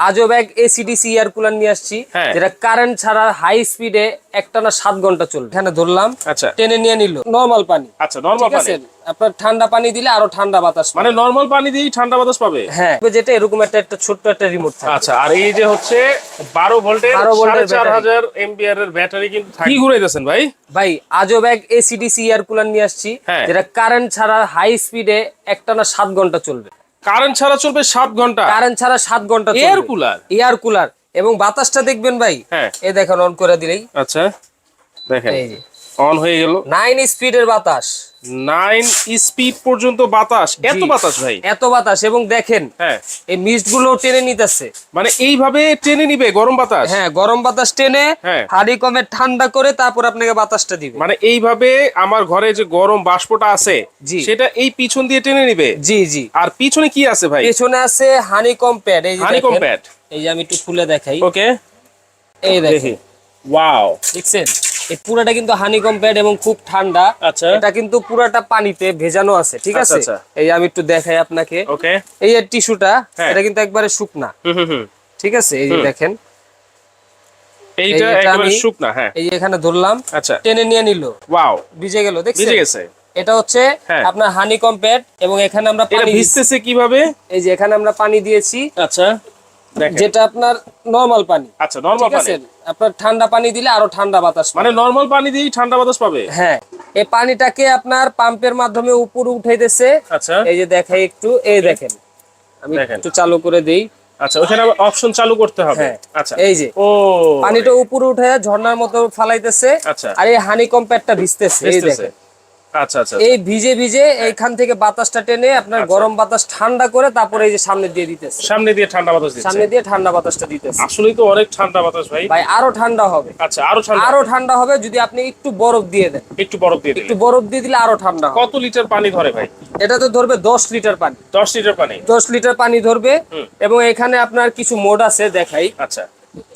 আজব এক AC DC air cooler নিয়ে আসছি হ্যাঁ। যেটা কারেন্ট ছাড়া হাই স্পিডে একটানা সাত ঘণ্টা চলবে। এখানে ধরলাম আচ্ছা। টেনে নিয়ে নিল। নর্মাল পানি। আচ্ছা নরমাল পানি। আপনার ঠান্ডা পানি দিলে আরও ঠান্ডা বাতাস মানে নরমাল পানি দিয়েই ঠান্ডা বাতাস পাবে? হ্যাঁ যেটা এরকম একটা একটা ছোট্ট একটা রিমোট থাকে আচ্ছা আর এই যে হচ্ছে বারো ভোল্টের 12 ভোল্টের চার ব্যাটারি। হাজার এমপিআর এর ব্যাটারি কিন্তু থাকে। কি ঘুরাইতেছেন ভাই? ভাই আজব এক এসিডিসি এয়ার কুলার নিয়ে আসছি হ্যাঁ। যেটা কারেন্ট ছাড়া হাই স্পিডে একটানা সাত ঘণ্টা চলবে। কারেন্ট ছাড়া চলবে সাত ঘণ্টা। কারেন্ট ছাড়া সাত ঘণ্টা এয়ার কুলার এয়ার কুলার এবং বাতাসটা দেখবেন ভাই হ্যাঁ। এ দেখেন অন করে দিলেই। আচ্ছা দেখেন। এই যে। অন হয়ে গেল। নাইন স্পিডের বাতাস। নাইন স্পিড পর্যন্ত বাতাস। এত বাতাস ভাই। এত বাতাস এবং দেখেন হ্যাঁ। এই মিস্টগুলো টেনে নিতেছে। মানে এইভাবে টেনে নিবে গরম বাতাস? হ্যাঁ গরম বাতাস টেনে হ্যাঁ। হাড়ি কমে ঠান্ডা করে তারপর আপনাকে বাতাসটা দিবে। মানে এইভাবে আমার ঘরে যে গরম বাষ্পটা আছে জি। সেটা এই পিছন দিয়ে টেনে নিবে? জি জি। আর পিছনে কি আছে ভাই? পেছনে আছে হানি কম প্যাড এই যে হানিকম দেখেন। প্যাড এই যে আমি একটু খুলে দেখাই। ওকে এই দেখি। দেখেন ওয়াও দেখছেন? এই পুরাটা কিন্তু হানিকম প্যাড এবং খুব ঠান্ডা। আচ্ছা। এটা কিন্তু পুরাটা পানিতে ভেজানো আছে ঠিক আচ্ছা, আছে? আচ্ছা। এই আমি একটু দেখাই আপনাকে। ওকে। এই টিস্যুটা হ্যাঁ। এটা কিন্তু একবারে শুকনা। হুম হুম হুম। ঠিক আছে? এই যে দেখেন। এইটা এটা শুকনা হ্যাঁ। এই এখানে ধরলাম। আচ্ছা। টেনে নিয়ে নিল। ওয়াও। ভিজে গেল দেখছেন? ভিজে গেছে। এটা হচ্ছে হ্যাঁ। আপনার হানিকম প্যাড এবং এখানে আমরা পানি। ভিজতেছে কীভাবে? এই যে এখানে আমরা পানি দিয়েছি। আচ্ছা। যেটা আপনার নরমাল পানি। আচ্ছা নরমাল পানি। আপনার ঠান্ডা পানি দিলে আরও ঠান্ডা বাতাস মানে নরমাল পানি দিয়েই ঠান্ডা বাতাস পাবে? হ্যাঁ এই পানিটাকে আপনার পাম্পের মাধ্যমে উপরে উঠাইতেছে আচ্ছা। এই যে দেখাই একটু এই দেখেন। আমি। একটু চালু করে দেই। আচ্ছা ওখানে অপশন চালু করতে হবে। হ্যাঁ আচ্ছা। এই যে। ও। পানিটা উপরে উঠে ঝর্ণার মতো ফালাইতেছে। আচ্ছা। আর এই হানিকম প্যাডটা ভিজতেছে। এই। দেখেন। আচ্ছা আচ্ছা এই ভিজে ভিজে এইখান থেকে বাতাসটা টেনে আপনার গরম বাতাস ঠান্ডা করে তারপরে এই যে সামনে দিয়ে দিতেছে। সামনে দিয়ে ঠান্ডা বাতাস দিচ্ছে। সামনে দিয়ে ঠান্ডা বাতাসটা দিতেছে। আসলেই তো অনেক ঠান্ডা বাতাস ভাই। ভাই আরও ঠান্ডা হবে। আচ্ছা আরও ঠান্ডা। আরও ঠান্ডা হবে যদি আপনি একটু বরফ দিয়ে দেন। একটু বরফ দিয়ে দিলে একটু বরফ দিয়ে দিলে আরও ঠান্ডা কত লিটার পানি ধরে ভাই? এটা তো ধরবে দশ লিটার পানি। দশ লিটার পানি? দশ লিটার পানি ধরবে এবং এখানে আপনার কিছু মোড আছে দেখাই। আচ্ছা।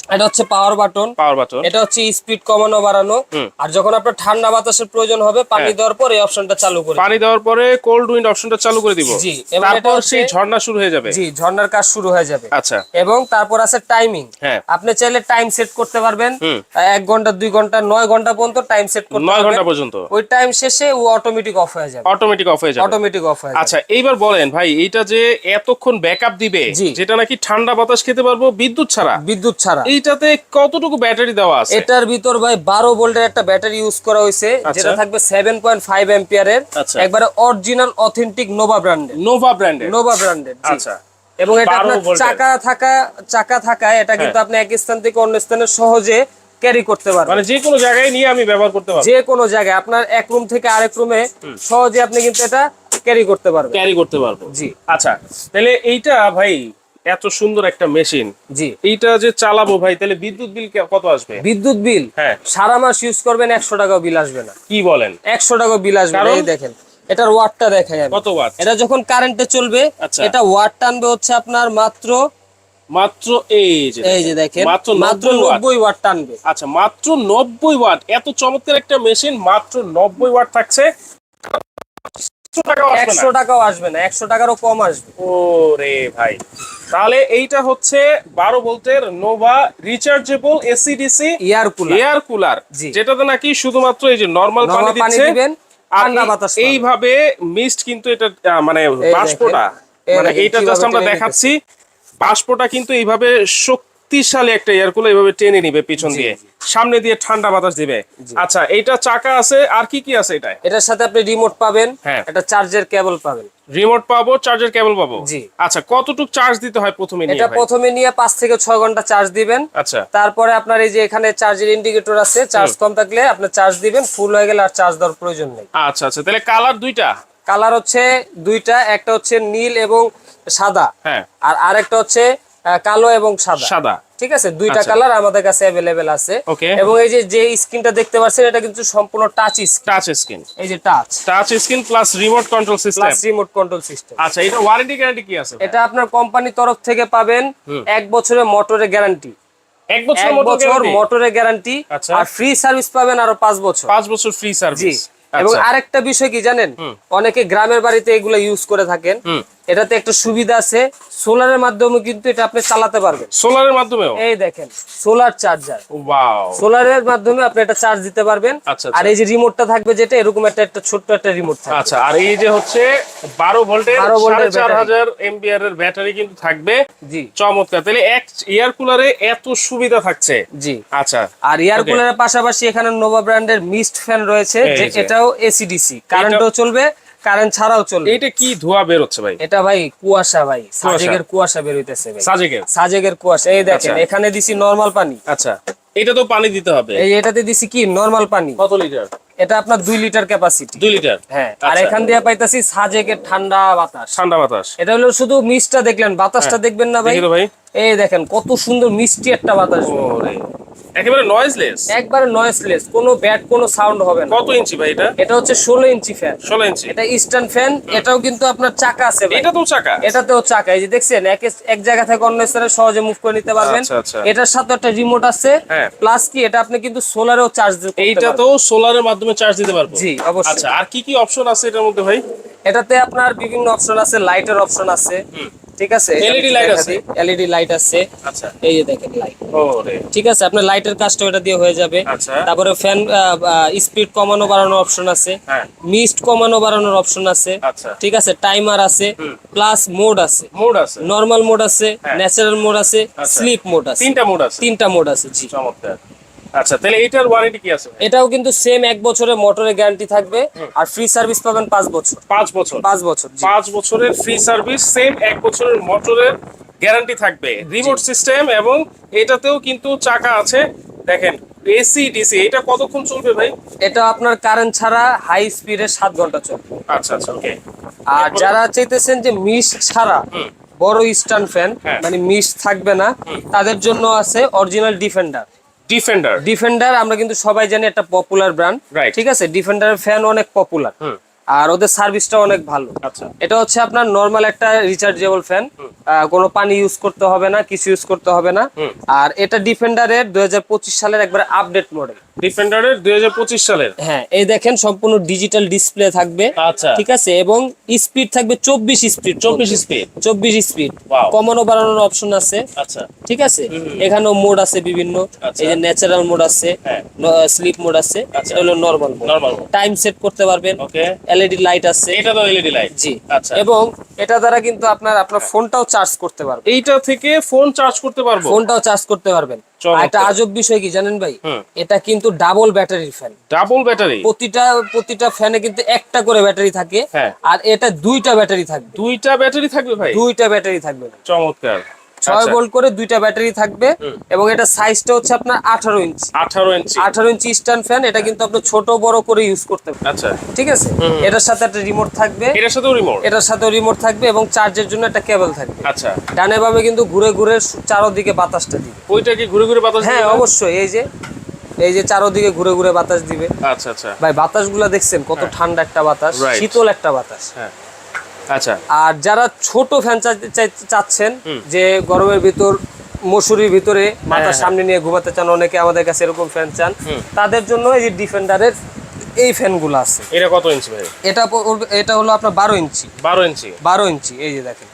এটা হচ্ছে পাওয়ার বাটন পাওয়ার বাটন এটা হচ্ছে স্পিড কমানো বাড়ানো। আর যখন আপনার ঠান্ডা বাতাসের প্রয়োজন হবে পানি হ্যাঁ। দেওয়ার পর এই অপশনটা চালু করে পানি দেওয়ার পরে কোল্ড উইন্ড অপশনটা চালু করে দিব। জি, এটা তারপর সেই ঝর্ণা শুরু হয়ে যাবে। জি ঝর্ণার কাজ শুরু হয়ে যাবে। আচ্ছা। এবং তারপর আছে টাইমিং হ্যাঁ। আপনি চাইলে টাইম সেট করতে পারবেন। এক ঘণ্টা দুই ঘণ্টা নয় ঘণ্টা পর্যন্ত টাইম সেট করতে নয় ঘণ্টা পর্যন্ত। ওই টাইম শেষে ও অটোমেটিক অফ হয়ে যাবে। অটোমেটিক অফ হয়ে যাবে। অটোমেটিক অফ হয়ে যাবে। আচ্ছা এইবার বলেন ভাই এইটা যে এতক্ষণ ব্যাকআপ দিবে। যেটা নাকি ঠান্ডা বাতাস খেতে পারব বিদ্যুৎ ছাড়া। বিদ্যুৎ ছাড়া। এইটাতে কতটুকু ব্যাটারি দেওয়া আছে? এটার ভিতর ভাই বারো ভোল্টের একটা ব্যাটারি ইউজ করা হয়েছে আচ্ছা। যেটা থাকবে সেভেন পয়েন্ট ফাইভ এম্পিয়ারের আচ্ছা। একবারে অরিজিনাল অথেন্টিক নোভা ব্র্যান্ডের নোভা ব্র্যান্ডের নোভা ব্র্যান্ডের আচ্ছা। এবং এটা আপনার চাকা থাকা চাকা থাকায় এটা কিন্তু আপনি এক স্থান থেকে অন্য স্থানে সহজে ক্যারি করতে পারবেন। মানে যে কোনো জায়গায় নিয়ে আমি ব্যবহার করতে পারব। যে কোনো জায়গায় আপনার এক রুম থেকে আরেক রুমে সহজে আপনি কিন্তু এটা ক্যারি করতে পারবেন। ক্যারি করতে পারব। জি। আচ্ছা তাহলে এইটা ভাই এত সুন্দর একটা মেশিন। জি। এইটা যে চালাবো ভাই তাহলে বিদ্যুৎ বিল কত আসবে? বিদ্যুৎ বিল হ্যাঁ। সারা মাস ইউজ করবেন একশো টাকাও বিল আসবে না। কি বলেন? একশো টাকাও বিল আসবে না এই দেখেন এটার ওয়াটটা দেখাই আমি। কত ওয়াট? এটা যখন কারেন্টে চলবে আচ্ছা। এটা ওয়াট টানবে হচ্ছে আপনার মাত্র মাত্র এই যে এই যে দেখেন মাত্র মাত্র 90 নব্বই ওয়াট টানবে। আচ্ছা মাত্র নব্বই ওয়াট। এত চমৎকার একটা মেশিন মাত্র নব্বই ওয়াট থাকছে। 100 টাকাও আসবে না। একশো টাকাও আসবে না একশো টাকারও কম আসবে। ওরে ভাই। তাহলে এইটা হচ্ছে বারো ভোল্টের Nova rechargeable AC DC air cooler. Air cooler যেটাতে নাকি শুধুমাত্র এই যে নর্মাল পানি দিচ্ছে আর এইভাবে মিস্ট কিন্তু এটা মানে বাষ্পটা মানে এইটা জাস্ট আমরা দেখাচ্ছি। বাষ্পটা কিন্তু এইভাবে শক্তিশালী একটা এয়ার কুলার এইভাবে টেনে নিবে পিছন দিয়ে। সামনে দিয়ে ঠান্ডা বাতাস দিবে। আচ্ছা এইটা চাকা আছে আর কি কি আছে এটা এটার সাথে আপনি রিমোট পাবেন হ্যাঁ। একটা চার্জের কেবল পাবেন। রিমোট পাবো চার্জার কেবল পাবো? জি। আচ্ছা কতটুক চার্জ দিতে হয় প্রথমে এটা প্রথমে নিয়ে পাঁচ থেকে ছয় ঘণ্টা চার্জ দিবেন। আচ্ছা। তারপরে আপনার এই যে এখানে চার্জের ইন্ডিকেটর আছে চার্জ কম থাকলে আপনি চার্জ দিবেন ফুল হয়ে গেলে আর চার্জ দেওয়ার প্রয়োজন নেই। আচ্ছা আচ্ছা তাহলে কালার দুইটা? কালার হচ্ছে দুইটা একটা হচ্ছে নীল এবং সাদা। হ্যাঁ। আর আরেকটা হচ্ছে কালো এবং সাদা। সাদা। ঠিক আছে? দুইটা আচ্ছা। কালার আমাদের কাছে অ্যাভেলেবেল আছে। এবং এই যে যে স্ক্রিনটা দেখতে পাচ্ছেন এটা কিন্তু সম্পূর্ণ টাচ স্ক্রিন টাচ স্ক্রিন এই যে touch touch screen plus remote control system plus remote control system আচ্ছা এটা ওয়ারেন্টি গ্যারান্টি কি আছে? এটা আপনার কোম্পানির তরফ থেকে পাবেন এক বছরের মোটরের গ্যারান্টি এক বছর মোটরের গ্যারান্টি আচ্ছা। আর ফ্রি সার্ভিস পাবেন আরও পাঁচ বছর। পাঁচ বছর ফ্রি সার্ভিস এবং আরেকটা বিষয় কি জানেন? অনেকে গ্রামের বাড়িতে এগুলো ইউজ করে থাকেন। এটাতে একটা সুবিধা আছে। সোলারের মাধ্যমে কিন্তু এটা আপনি চালাতে পারবেন। সোলারের মাধ্যমেও? এই দেখেন সোলার চার্জার ওয়াও। সোলারের মাধ্যমে আপনি এটা চার্জ দিতে পারবেন। আচ্ছা, আর এই যে রিমোটটা থাকবে যেটা এরকম একটা একটা ছোট্ট একটা রিমোট থাকবে। আচ্ছা আর এই যে হচ্ছে বারো ভোল্টের 12 ভোল্টের চার ব্যাটারি। হাজার এমবিআর এর ব্যাটারি কিন্তু থাকবে। জি। চমৎকার। তাহলে এক এয়ার কুলারে এত সুবিধা থাকছে। জি। আচ্ছা। আর এয়ার. কুলারের পাশাপাশি এখানে নোভা ব্র্যান্ডের মিস্ট ফ্যান রয়েছে যে যে। এটাও এসিডিসি কারেন্টও চলবে কারেন্ট ছাড়াও চলবে। এটা কি ধোয়া বের হচ্ছে ভাই? এটা ভাই কুয়াশা ভাই সাজেকের কুয়াশা বের হইতেছে ভাই। সাজেকের? সাজেকের কুয়াশা। এই দেখেন আচ্ছা। এখানে দিছি নরমাল পানি। আচ্ছা। এটা তো পানি দিতে হবে। এই এটাতে দিছি কি? নরমাল পানি। কত লিটার এটা আপনার দুই লিটার ক্যাপাসিটি দুই লিটার হ্যাঁ। আর আচ্ছা। এখান দিয়ে পাইতাছি সাজেকের ঠান্ডা বাতাস। ঠান্ডা বাতাস। এটা হলো শুধু মিস্টটা দেখলেন বাতাসটা দেখবেন না ভাই। এই দেখেন কত সুন্দর মিষ্টি একটা বাতাস। ওরে। একেবারে নয়েজলেস একবারে নয়েসলেস কোনো ব্যাড কোনো সাউন্ড হবে না। কত ইঞ্চি ভাই এটা? এটা হচ্ছে ষোলো ইঞ্চি ফ্যান ষোলো ইঞ্চি। এটা ইস্টার্ন ফ্যান এটাও কিন্তু আপনার চাকা আছে ভাই। এটা তো চাকা? এটাতেও চাকা। এই যে দেখছেন এক এক জায়গা থেকে অন্য স্থানে সহজে মুভ করে নিতে পারবেন। আচ্ছা, আচ্ছা। এটার সাথে একটা রিমোট আছে। হ্যাঁ। প্লাস কি এটা আপনি কিন্তু সোলারেও চার্জ দিতে এইটা তো সোলারের মাধ্যমে চার্জ দিতে পারব? জি অবশ্যই। আচ্ছা আর কি কি অপশন আছে এটার মধ্যে ভাই? এটাতে আপনার বিভিন্ন অপশন আছে লাইটের অপশন আছে। ঠিক আছে? LED লাইট আছে? এলইডি লাইট আছে। আচ্ছা। এই যে দেখেন লাইট ওরে। ঠিক আছে আপনার লাইটের কাজটা ওটা দিয়ে হয়ে যাবে। আচ্ছা। তারপরে ফ্যান স্পিড কমানো বাড়ানোর অপশন আছে। হ্যাঁ। মিস্ট কমানো বাড়ানোর অপশন আছে। আচ্ছা। ঠিক আছে টাইমার আছে প্লাস মোড আছে। মোড আছে। নর্মাল মোড আছে হ্যাঁ। ন্যাচারাল মোড আছে আচ্ছা। স্লিপ মোড আছে। তিনটা মোড আছে। তিনটা মোড আছে জি। চমৎকার। আচ্ছা তাহলে এইটার ওয়ারেন্টি কি আছে? এটাও কিন্তু সেম এক বছরের মোটরের গ্যারান্টি থাকবে আর ফ্রি সার্ভিস পাবেন পাঁচ বছর। পাঁচ বছর। পাঁচ বছর। পাঁচ বছরের ফ্রি সার্ভিস সেম এক বছরের মোটরের গ্যারান্টি থাকবে। রিমোট সিস্টেম এবং এটাতেও কিন্তু চাকা আছে। দেখেন এসি ডিসি এটা কতক্ষণ চলবে ভাই? এটা আপনার কারেন্ট ছাড়া হাই স্পিডে সাত ঘণ্টা চলবে। আচ্ছা আচ্ছা ওকে আর যারা চাইতেছেন যে মিস ছাড়া বড় স্ট্যান্ড ফ্যান। মানে মিস থাকবে না তাদের জন্য আছে অরিজিনাল ডিফেন্ডার ডিফেন্ডার ডিফেন্ডার আমরা কিন্তু সবাই জানি একটা পপুলার ব্র্যান্ড. ঠিক আছে? ডিফেন্ডার ফ্যান অনেক পপুলার হুম। আর ওদের সার্ভিসটা অনেক ভালো। আচ্ছা। এটা হচ্ছে আপনার নর্মাল একটা রিচার্জেবল ফ্যান কোনো পানি ইউজ করতে হবে না কিছু ইউজ করতে হবে না। আর এটা ডিফেন্ডারের দুই সালের একবারে আপডেট মডেল ডিফেন্ডারের দুই সালের? হ্যাঁ এই দেখেন সম্পূর্ণ ডিজিটাল ডিসপ্লে থাকবে। আচ্ছা। ঠিক আছে? এবং স্পিড থাকবে চব্বিশ স্পিড 24 speed? চব্বিশ স্পিড. কমানো বাড়ানোর অপশন আছে। আচ্ছা। ঠিক আছে? এখানেও মোড আছে বিভিন্ন। আচ্ছা। এই যে ন্যাচারাল মোড আছে হ্যাঁ। স্লিপ মোড আছে। আচ্ছা। এটা হলো নর্মাল মোড টাইম সেট করতে পারবেন। ওকে এলইডি লাইট আছে। এটা তো এলইডি লাইট জি। আচ্ছা। এবং এটা দ্বারা কিন্তু আপনার আপনার ফোনটাও চার্জ করতে পারবেন। এইটা থেকে ফোন চার্জ করতে পারব? ফোনটাও চার্জ করতে পারবেন। একটা আজব বিষয় কি জানেন ভাই? এটা কিন্তু ডাবল ব্যাটারির ফ্যান ডাবল ব্যাটারি প্রতিটা প্রতিটা ফ্যানে কিন্তু একটা করে ব্যাটারি থাকে। হ্যাঁ। আর এটা দুইটা ব্যাটারি থাকবে। দুইটা ব্যাটারি থাকবে ভাই? দুইটা ব্যাটারি থাকবে। চমৎকার। ছয় আচ্ছা, ভোল্ট করে দুইটা ব্যাটারি থাকবে এবং এটা সাইজটা হচ্ছে আপনার আঠারো ইঞ্চি 18 ইঞ্চি আঠারো ইঞ্চি স্ট্যান্ড ফ্যান এটা কিন্তু আপনি ছোট বড় করে ইউজ করতে আচ্ছা। ঠিক আছে? এটার সাথে একটা রিমোট থাকবে। এটার সাথেও রিমোট এটার সাথে রিমোট থাকবে এবং চার্জের জন্য একটা কেবল থাকবে। আচ্ছা। ডানে বামে কিন্তু ঘুরে ঘুরে চারোদিকে বাতাসটা দিবে। ওইটা কি ঘুরে ঘুরে বাতাস হ্যাঁ অবশ্যই। এই যে এই যে চারোদিকে ঘুরে ঘুরে বাতাস দিবে। আচ্ছা আচ্ছা। ভাই বাতাসগুলা দেখছেন কত ঠান্ডা একটা বাতাস. শীতল একটা বাতাস। হ্যাঁ। আচ্ছা। আর যারা ছোট ফ্যান চাচ্ছেন যে গরমের ভিতর মসুরির ভিতরে মাথার হ্যাঁ। সামনে নিয়ে ঘুমাতে চান অনেকে আমাদের কাছে এরকম ফ্যান চান তাদের জন্য এই যে ডিফেন্ডারের এই ফ্যানগুলো আছে। এটা কত ইঞ্চি ভাই? এটা এটা হলো আপনার বারো ইঞ্চি বারো ইঞ্চি বারো ইঞ্চি এই যে দেখেন।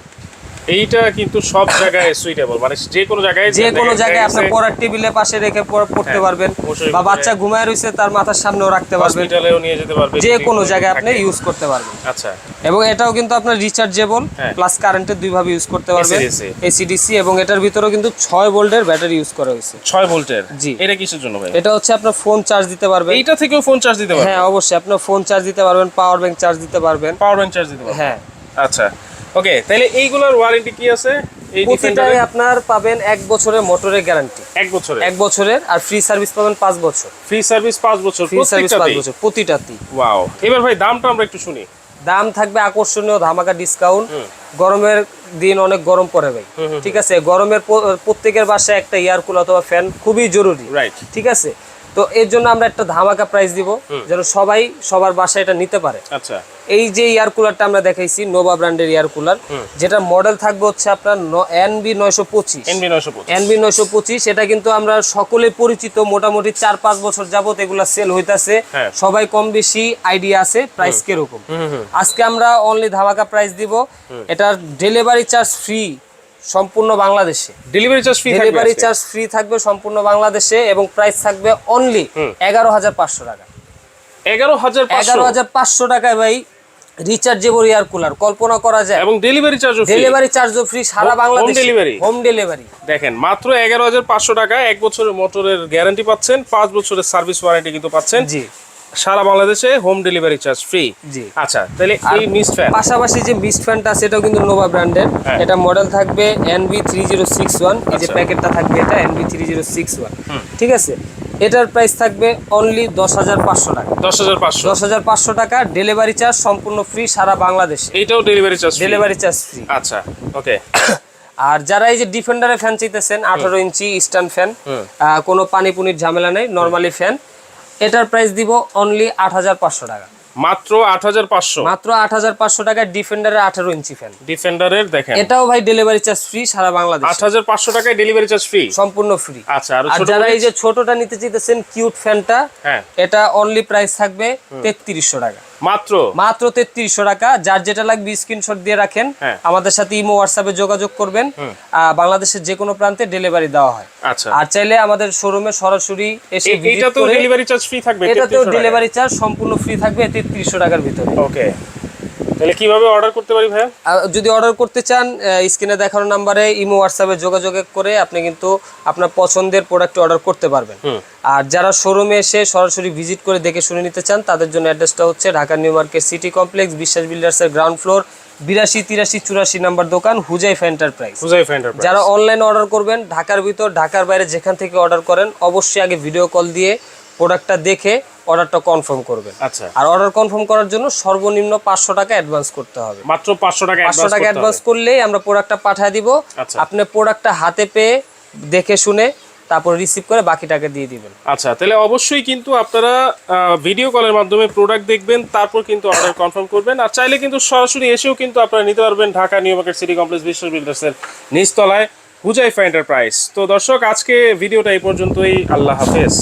এইটা কিন্তু সব জায়গায় সুইটেবল মানে যে কোনো জায়গায় যে কোনো জায়গায় আপনি পড়ার টেবিলে পাশে রেখে পড়তে হ্যাঁ, পারবেন বা বাচ্চা ঘুমায় রয়েছে তার মাথার সামনেও রাখতে পারবেন। হসপিটালেও নিয়ে যেতে পারবে যে কোনো জায়গায় আপনি ইউজ করতে পারবেন। আচ্ছা। এবং এটাও কিন্তু আপনার রিচার্জেবল। প্লাস কারেন্টের দুই ভাবে ইউজ করতে পারবেন। এসিডিসি এবং এটার ভিতরেও কিন্তু ছয় ভোল্টের ব্যাটারি ইউজ করা হয়েছে। ছয় ভোল্টের? জি। এটা কিসের জন্য ভাই? এটা হচ্ছে আপনার ফোন চার্জ দিতে পারবেন। এইটা থেকেও ফোন চার্জ দিতে পারবে হ্যাঁ অবশ্যই। আপনার ফোন চার্জ দিতে পারবেন পাওয়ার ব্যাংক চার্জ দিতে পারবেন। পাওয়ার ব্যাংক চার্জ দিতে পারবে হ্যাঁ। আচ্ছা। ওকে তাহলে এইগুলোর ওয়ারেন্টি কি আছে? প্রতিটাই আপনার পাবেন এক বছরের মোটরের গ্যারান্টি এক বছরে এক বছরের আর ফ্রি সার্ভিস পাবেন পাঁচ বছর। ফ্রি সার্ভিস পাঁচ বছর ফ্রি সার্ভিস পাঁচ বছর প্রতিটাতেই। ওয়াও এবার ভাই দামটা আমরা একটু শুনি। দাম থাকবে আকর্ষণীয় ধামাকা ডিসকাউন্ট গরমের দিন অনেক গরম পড়ে ভাই। ঠিক আছে গরমের প্রত্যেকের বাসায় একটা এয়ার কুলার অথবা ফ্যান খুবই জরুরি। রাইট ঠিক আছে? তো এর জন্য আমরা একটা ধামাকা প্রাইস দিব যেন সবাই সবার বাসায় এটা নিতে পারে। আচ্ছা। এই যে এয়ার কুলারটা আমরা দেখাইছি নোভা ব্র্যান্ডের এয়ার কুলার যেটা মডেল থাকবে হচ্ছে আপনার এনবি নয়শো পঁচিশ। এনবি নয়শো পঁচিশ। এনবি নয়শো পঁচিশ এটা কিন্তু আমরা সকলে পরিচিত মোটামুটি চার পাঁচ বছর যাবত এগুলা সেল হইতাছে। হ্যাঁ। সবাই কম বেশি আইডিয়া আছে প্রাইস কীরকম। আজকে আমরা অনলি ধামাকা প্রাইস দিব এটার ডেলিভারি চার্জ ফ্রি সম্পূর্ণ বাংলাদেশে। Delivery charge free delivery charge free থাকবে সম্পূর্ণ বাংলাদেশে এবং প্রাইস থাকবে অনলি এগারো হাজার পাঁচশো টাকা। এগারো হাজার এগারো হাজার পাঁচশো টাকায় ভাই রিচার্জেবল এয়ার কুলার কল্পনা করা যায়। এবং ডেলিভারি চার্জও ফ্রি ডেলিভারি চার্জও ফ্রি সারা Bangladesh. home delivery? Home delivery দেখেন মাত্র এগারো হাজার পাঁচশো টাকা এক বছরের মোটরের গ্যারান্টি পাচ্ছেন পাঁচ বছরের সার্ভিস ওয়ারেন্টি কিন্তু পাচ্ছেন। জি। সারা বাংলাদেশে হোম ডেলিভারি চার্জ ফ্রি জি। আচ্ছা তাহলে এই মিস্ট ফ্যান পাশাপাশি যে মিস্ট ফ্যানটা আছে এটাও কিন্তু নোভা ব্র্যান্ডের। এটা মডেল থাকবে NB three zero six one এই যে আচ্ছা। প্যাকেটটা থাকবে এটা NB three zero six one ঠিক আছে? এটার প্রাইস থাকবে অনলি দশ হাজার পাঁচশো টাকা। দশ হাজার পাঁচশো। দশ হাজার পাঁচশো টাকা ডেলিভারি চার্জ সম্পূর্ণ ফ্রি সারা বাংলাদেশে। এটাও delivery charge delivery charge free আচ্ছা ওকে আর যারা এই যে ডিফেন্ডারের ফ্যান চাইতেছেন আঠারো ইঞ্চি স্ট্যান্ড ফ্যান কোনো পানি পুনির ঝামেলা নেই নর্মালি ফ্যান এটার প্রাইস দিব অনলি আট হাজার পাঁচশো টাকা। মাত্র আট হাজার পাঁচশো? মাত্র আট হাজার পাঁচশো টাকায় ডিফেন্ডারের আঠারো ইঞ্চি ফ্যান ডিফেন্ডারের দেখেন। এটাও ভাই ডেলিভারি চার্জ ফ্রি সারা বাংলাদেশ। আট হাজার পাঁচশো টাকায় ডেলিভারি চার্জ ফ্রি সম্পূর্ণ ফ্রি আচ্ছা আর আর যারা এই যে ছোটটা নিতে চাইতেছেন কিউট ফ্যানটা হ্যাঁ। এটা অনলি প্রাইস থাকবে তেত্রিশশো টাকা। মাত্র? মাত্র তেত্রিশশো টাকা। যার যেটা লাগবে স্ক্রিনশট দিয়ে রাখেন। হ্যাঁ। আমাদের সাথে ইমো হোয়াটসঅ্যাপে যোগাযোগ করবেন। বাংলাদেশের যে কোনো প্রান্তে ডেলিভারি দেওয়া হয়। আচ্ছা। আর চাইলে আমাদের শোরুমে সরাসরি এসে এটা তো ডেলিভারি চার্জ ফ্রি থাকবে এটা তো ডেলিভারি চার্জ সম্পূর্ণ ফ্রি থাকবে তেত্রিশশো টাকার ভিতরে। ওকে তাহলে কীভাবে অর্ডার করতে পারি ভাইয়া? যদি অর্ডার করতে চান স্ক্রিনে দেখানো নাম্বারে ইমো হোয়াটসঅ্যাপে যোগাযোগ করে আপনি কিন্তু আপনার পছন্দের প্রোডাক্ট অর্ডার করতে পারবেন। আর যারা শোরুমে এসে সরাসরি ভিজিট করে দেখে শুনে নিতে চান তাদের জন্য অ্যাড্রেসটা হচ্ছে Dhaka new market city complex Biswas বিল্ডার্সের ground floor বিরাশি তিরাশি চুরাশি নাম্বার দোকান হুজাইফ এন্টারপ্রাইজ হুজাই ফেন্ডার যারা অনলাইন অর্ডার করবেন ঢাকার ভিতর ঢাকার বাইরে যেখান থেকে অর্ডার করেন অবশ্যই আগে ভিডিও কল দিয়ে প্রোডাক্টটা দেখে অর্ডারটা কনফার্ম করবেন। আচ্ছা। আর অর্ডার কনফার্ম করার জন্য সর্বনিম্ন পাঁচশো টাকা অ্যাডভান্স করতে হবে। মাত্র পাঁচশো টাকা পাঁচশো টাকা অ্যাডভান্স করলেই আমরা প্রোডাক্টটা পাঠিয়ে দিব। আচ্ছা। আপনি প্রোডাক্টটা হাতে পেয়ে দেখে শুনে তারপর রিসিভ করে বাকি টাকা দিয়ে দিবেন। আচ্ছা তাহলে অবশ্যই কিন্তু আপনারা ভিডিও কলের মাধ্যমে প্রোডাক্ট দেখবেন তারপর কিন্তু অর্ডার কনফার্ম করবেন। আর চাইলে কিন্তু সরাসরি এসেও কিন্তু আপনারা নিতে পারবেন Dhaka new market city complex Biswas বিল্ডার্সের নিচতলায় হুজাইফা এন্টারপ্রাইজ তো দর্শক আজকে ভিডিওটা এই পর্যন্তই। আল্লাহ হাফেজ।